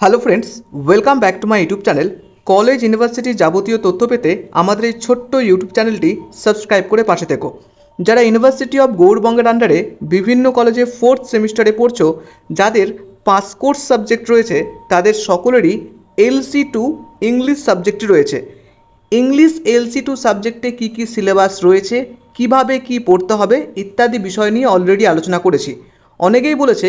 Hello friends welcome back to my YouTube channel college ইউনিভার্সিটির যাবতীয় তথ্য পেতে আমাদের এই ছোট্ট ইউটিউব চ্যানেলটি সাবস্ক্রাইব করে পাশে থেকো। যারা ইউনিভার্সিটি অফ গৌড়বঙ্গের আন্ডারে বিভিন্ন কলেজে ফোর্থ সেমিস্টারে পড়ছো, যাদের পাস কোর্স সাবজেক্ট রয়েছে, তাদের সকলেরই এলসি টু ইংলিশ সাবজেক্টটি রয়েছে। ইংলিশ এলসি টু সাবজেক্টে কী কী সিলেবাস রয়েছে, কীভাবে কি পড়তে হবে, ইত্যাদি বিষয় নিয়ে অলরেডি আলোচনা করেছি। অনেকেই বলেছে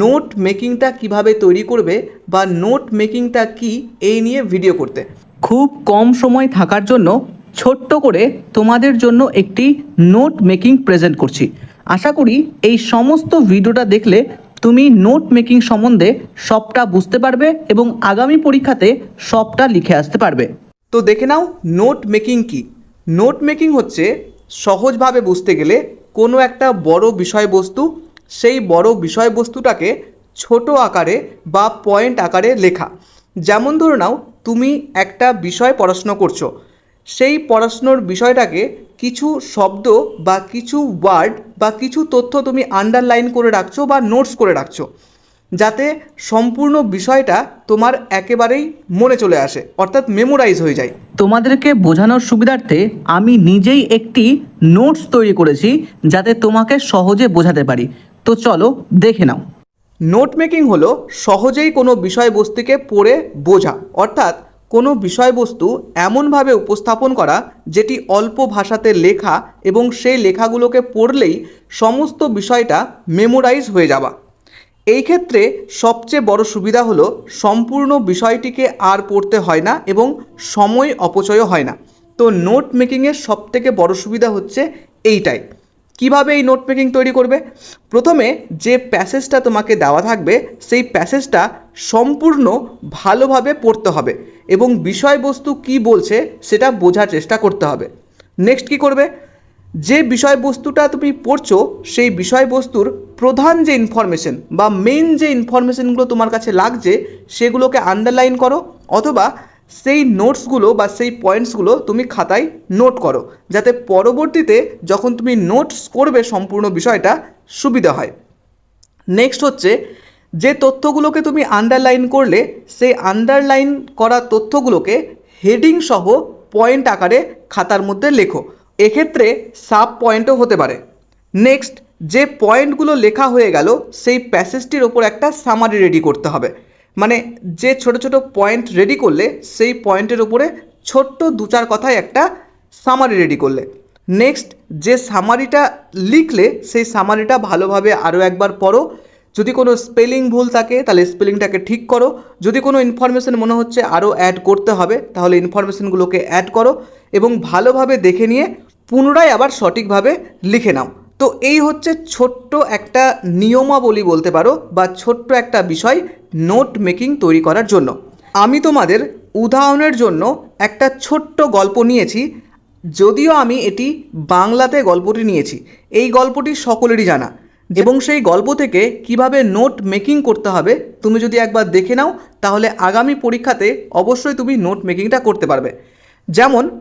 নোট মেকিংটা কীভাবে তৈরি করবে বা নোট মেকিংটা কি এই নিয়ে ভিডিও করতে। খুব কম সময় থাকার জন্য ছোট্ট করে তোমাদের জন্য একটি নোট মেকিং প্রেজেন্ট করছি। আশা করি এই সমস্ত ভিডিওটা দেখলে তুমি নোট মেকিং সম্বন্ধে সবটা বুঝতে পারবে এবং আগামী পরীক্ষাতে সবটা লিখে আসতে পারবে। তো দেখে নাও নোট মেকিং কি। নোট মেকিং হচ্ছে সহজভাবে বুঝতে গেলে কোনো একটা বড় বিষয়বস্তু সেই বড় বিষয়বস্তুটাকে ছোট আকারে বা পয়েন্ট আকারে লেখা। যেমন ধরে নাও, তুমি একটা বিষয় পড়াশুনো করছ। সেই পড়াশুনোর বিষয়টাকে কিছু শব্দ বা কিছু ওয়ার্ড বা কিছু তথ্য তুমি আন্ডারলাইন করে রাখছো বা নোটস করে রাখছো। যাতে সম্পূর্ণ বিষয়টা তোমার একেবারেই মনে চলে আসে, অর্থাৎ মেমোরাইজ হয়ে যায়। তোমাদেরকে বোঝানোর সুবিধার্থে আমি নিজেই একটি নোটস তৈরি করেছি যাতে তোমাকে সহজে বোঝাতে পারি। তো চলো দেখে নাও। নোট মেকিং হলো সহজেই কোনো বিষয়বস্তুকে পড়ে, বোঝা। অর্থাৎ কোনো বিষয়বস্তু এমনভাবে উপস্থাপন করা যেটি অল্প ভাষাতে লেখা এবং সেই লেখাগুলোকে পড়লেই সমস্ত বিষয়টা মেমোরাইজ হয়ে যাওয়া। এই ক্ষেত্রে সবচেয়ে বড় সুবিধা হলো সম্পূর্ণ বিষয়টিকে আর পড়তে হয় না এবং সময় অপচয়ও হয় না। তো নোট মেকিংয়ের সবথেকে বড় সুবিধা হচ্ছে এইটাই। কীভাবে এই নোট মেকিং তৈরি করবে? প্রথমে যে প্যাসেজটা তোমাকে দেওয়া থাকবে, সেই প্যাসেজটা সম্পূর্ণ ভালোভাবে পড়তে হবে এবং বিষয়বস্তু কি বলছে সেটা বোঝার চেষ্টা করতে হবে। নেক্সট কি করবে? যে বিষয়বস্তুটা তুমি পড়ছো, সেই বিষয়বস্তুর প্রধান যে ইনফরমেশন বা মেইন যে ইনফরমেশনগুলো তোমার কাছে লাগছে, সেগুলোকে আন্ডারলাইন করো অথবা সেই নোটসগুলো বা সেই পয়েন্টসগুলো তুমি খাতায় নোট করো, যাতে পরবর্তীতে যখন তুমি নোটস করবে সম্পূর্ণ বিষয়টা সুবিধা হয়। নেক্সট হচ্ছে, যে তথ্যগুলোকে তুমি আন্ডারলাইন করলে, সেই আন্ডারলাইন করা তথ্যগুলোকে হেডিং সহ পয়েন্ট আকারে খাতার মধ্যে লেখো। এক্ষেত্রে সাব পয়েন্টও হতে পারে। নেক্সট যে পয়েন্টগুলো লেখা হয়ে গেল, সেই প্যাসেজটির ওপর একটা সামারি রেডি করতে হবে। মানে যে ছোট ছোট পয়েন্ট রেডি করলে, সেই পয়েন্টের উপরে ছোট্ট দু চার কথায় একটা সামারি রেডি করলে। নেক্সট যে সামারিটা লিখলে, সেই সামারিটা ভালোভাবে আরও একবার পড়ো। যদি কোনো স্পেলিং ভুল থাকে, তাহলে স্পেলিংটাকে ঠিক করো। যদি কোনো ইনফরমেশন মনে হচ্ছে আরও অ্যাড করতে হবে, তাহলে ইনফরমেশনগুলোকে অ্যাড করো এবং ভালোভাবে দেখে নিয়ে পুনরায় আবার সঠিকভাবে লিখে নাও। তো এই হচ্ছে ছোট্ট একটা নিয়মাবলী বলতে পারো বা ছোট্ট একটা বিষয় নোট মেকিং তৈরি করার জন্য। আমি তোমাদের উদাহরণের জন্য একটা ছোট্ট গল্প নিয়েছি, যদিও আমি এটি বাংলাতে গল্পটি নিয়েছি। এই গল্পটি সকলেরই জানা এবং সেই গল্প থেকে কীভাবে নোট মেকিং করতে হবে তুমি যদি একবার দেখে নাও, তাহলে আগামী পরীক্ষাতে অবশ্যই তুমি নোট মেকিংটা করতে পারবে। যেমন,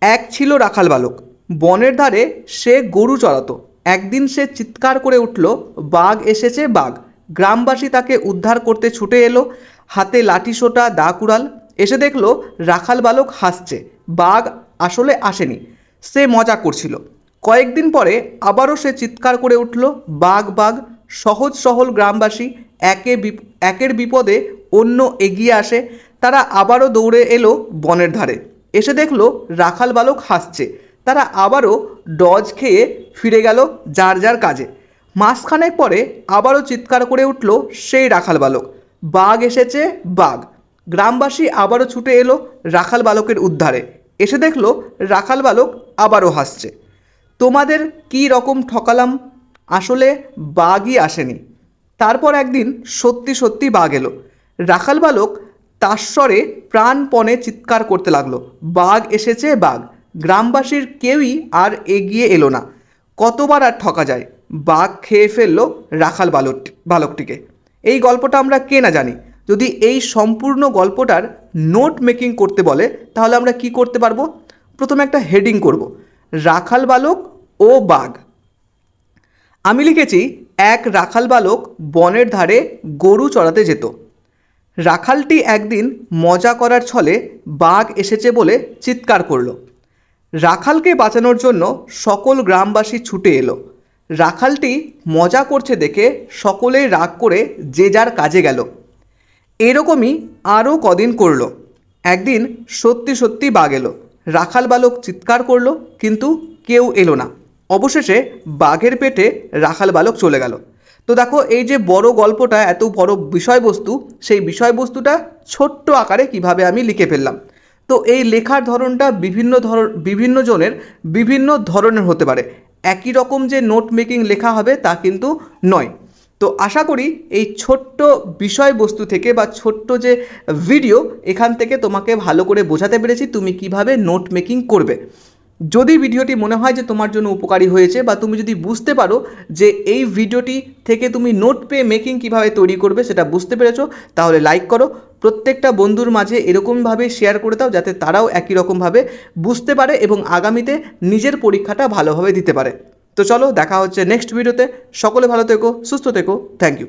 এক ছিল রাখাল বালক। বনের ধারে সে গরু চড়াতো। একদিন সে চিৎকার করে উঠল, বাঘ এসেছে বাঘ। গ্রামবাসী তাকে উদ্ধার করতে ছুটে এলো, হাতে লাঠি সোটা দা কুড়াল এসে দেখল, রাখাল বালক হাসছে। বাঘ আসলে আসেনি, সে মজা করছিল। কয়েকদিন পরে আবারও সে চিৎকার করে উঠল, বাঘ বাঘ, সহজ সহল গ্রামবাসী, একে একের বিপদে অন্য এগিয়ে আসে। তারা আবারও দৌড়ে এলো বনের ধারে। এসে দেখল, রাখাল বালক হাসছে। তারা আবারও ডজ খেয়ে ফিরে গেল যার যার কাজে। মাসখানেক পরে আবারও চিৎকার করে উঠল সেই রাখাল বালক। বাঘ এসেছে, বাঘ। গ্রামবাসী আবারও ছুটে এলো রাখাল বালকের উদ্ধারে। এসে দেখল রাখাল বালক আবারও হাসছে। তোমাদের কী রকম ঠকালাম? আসলে বাঘই আসেনি। তারপর একদিন সত্যি সত্যি বাঘ এলো। রাখাল বালক তাস্বরে প্রাণপণে চিৎকার করতে লাগল। বাঘ এসেছে, বাঘ। গ্রামবাসীর কেউই আর এগিয়ে এলো না। কতবার আর ঠকা যায়। বাঘ খেয়ে ফেলল রাখাল বালক বালকটিকে। এই গল্পটা আমরা কে না জানি। যদি এই সম্পূর্ণ গল্পটার নোট মেকিং করতে বলে, তাহলে আমরা কি করতে পারব? প্রথমে একটা হেডিং করব। রাখাল বালক ও বাঘ। আমি লিখেছি, এক রাখাল বালক বনের ধারে গরু চড়াতে যেত। রাখালটি একদিন মজা করার ছলে বাঘ এসেছে বলে চিৎকার করল। রাখালকে বাঁচানোর জন্য সকল গ্রামবাসী ছুটে এলো। রাখালটি মজা করছে দেখে সকলেই রাগ করে যে যার কাজে গেল। এরকমই আরও কদিন করল। একদিন সত্যি সত্যি বাঘ এলো। রাখাল বালক চিৎকার করল, কিন্তু কেউ এলো না। অবশেষে বাঘের পেটে রাখাল বালক চলে গেল। তো দেখো, এই যে বড় গল্পটা, এত বড় বিষয়বস্তু, সেই বিষয়বস্তুটা ছোট্ট আকারে কীভাবে আমি লিখে ফেললাম। তো এই লেখার ধরনটা বিভিন্ন ধর বিভিন্ন জনের বিভিন্ন ধরনের হতে পারে। একই রকম যে নোট মেকিং লেখা হবে তা কিন্তু নয়। তো আশা করি এই ছোট্ট বিষয়বস্তু থেকে বা ছোট্ট যে ভিডিও এখান থেকে তোমাকে ভালো করে বোঝাতে পেরেছি তুমি কীভাবে নোট মেকিং করবে। যদি ভিডিওটি মনে হয় যে তোমার জন্য উপকারী হয়েছে বা তুমি যদি বুঝতে পারো যে এই ভিডিওটি থেকে তুমি নোট পে মেকিং কীভাবে তৈরি করবে সেটা বুঝতে পেরেছ, তাহলে লাইক করো। প্রত্যেকটা বন্ধুর মাঝে এরকমভাবে শেয়ার করে দাও যাতে তারাও একই রকমভাবে বুঝতে পারে এবং আগামীতে নিজের পরীক্ষাটা ভালোভাবে দিতে পারে। তো চলো দেখা হচ্ছে নেক্সট ভিডিওতে সকলে ভালো থেকো, সুস্থ থেকো। Thank you